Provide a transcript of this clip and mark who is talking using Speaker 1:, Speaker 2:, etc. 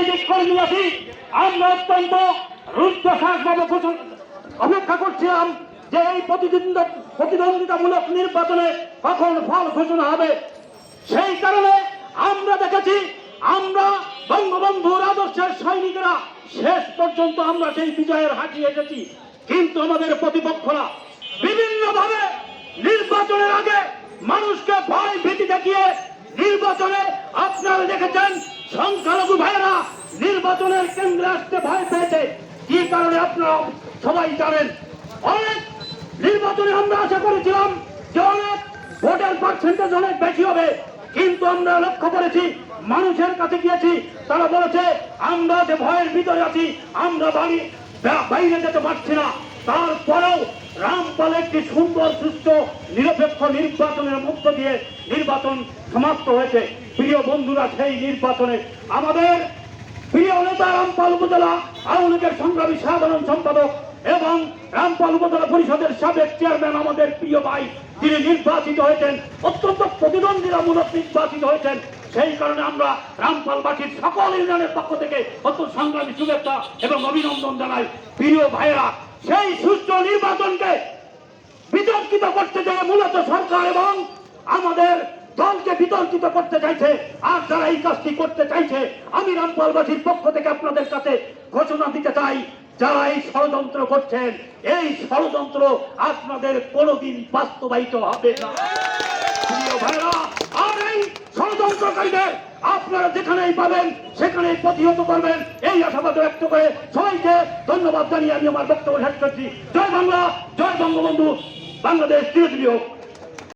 Speaker 1: রাজনৈতিক কর্মীবাসী আমরা অত্যন্ত অপেক্ষা করছিলাম যে এই প্রতিদ্বন্দ্বিতা প্রতিদ্বন্দ্বিতামূলক নির্বাচনে কখন ফল ঘোষণা হবে। সেই কারণে আমরা দেখেছি, আমরা বঙ্গবন্ধুর আদর্শের সৈনিকরা শেষ পর্যন্ত আমরা সেই বিজয়ের হাঁটিয়ে এসেছি। কিন্তু আমাদের প্রতিপক্ষরা বিভিন্নভাবে নির্বাচনের আগে মানুষকে ভয় ভীতি দেখিয়ে নির্বাচনে আপনারা দেখেছেন নির্বাচনের কেন্দ্রে আসতে ভয় পেয়েছে। কি কারণে আপনারা সবাই জানেন? অনেক নির্বাচনে আমরা আশা করেছিলাম যে অনেক ভোটের পার্সেন্টেজ অনেক বেশি হবে। কিন্তু আমরা লক্ষ্য করেছি, মানুষের কাছে গিয়েছি, তারা বলেছে, আমরা যে ভয়ের ভিতরে আছি, আমরা বাড়ি বাইরে যেতে পারছি না। তারপরেও রামপাল একটি সুন্দর, সুস্থ, নিরপেক্ষ নির্বাচনের মধ্য দিয়ে নির্বাচন সমাপ্ত হয়েছে। প্রিয় বন্ধুরা, সেই নির্বাচনে আমাদের রামপাল উপজেলা আওয়ামী লীগের সংগ্রামী সাধারণ সম্পাদক এবং রামপাল উপজেলা পরিষদের সাবেক চেয়ারম্যান আমাদের প্রিয় ভাই তিনি নির্বাচিত হয়েছেন, অত্যন্ত প্রতিদ্বন্দ্বিতামূলক নির্বাচিত হয়েছেন। সেই কারণে আমরা রামপালবাসীর সকল ইউনিয়নের পক্ষ থেকে অত্যন্ত সংগ্রামী শুভেচ্ছা এবং অভিনন্দন জানাই। প্রিয় ভাইয়েরা, সেই সুষ্ঠু নির্বাচনকে বিতর্কিত করতে চায় মূলত সরকার এবং আমাদের দলকে বিতর্কিত করতে চাইছে। আর যারা এই কাজটি করতে চাইছে, আমি রামপালবাসীর পক্ষ থেকে আপনাদের কাছে ঘোষণা দিতে চাই, যারা এই ষড়যন্ত্র করছেন, এই ষড়যন্ত্র আপনাদের কোনোদিন বাস্তবায়িত হবে না। আর এই ষড়যন্ত্রকারীদের আপনারা যেখানেই পাবেন, সেখানেই প্রতিহত করবেন। এই আশাবাদ ব্যক্ত করে সবাইকে ধন্যবাদ জানিয়ে আমি আমার বক্তব্য শেষ করছি। জয় বাংলা, জয় বঙ্গবন্ধু, বাংলাদেশ হোক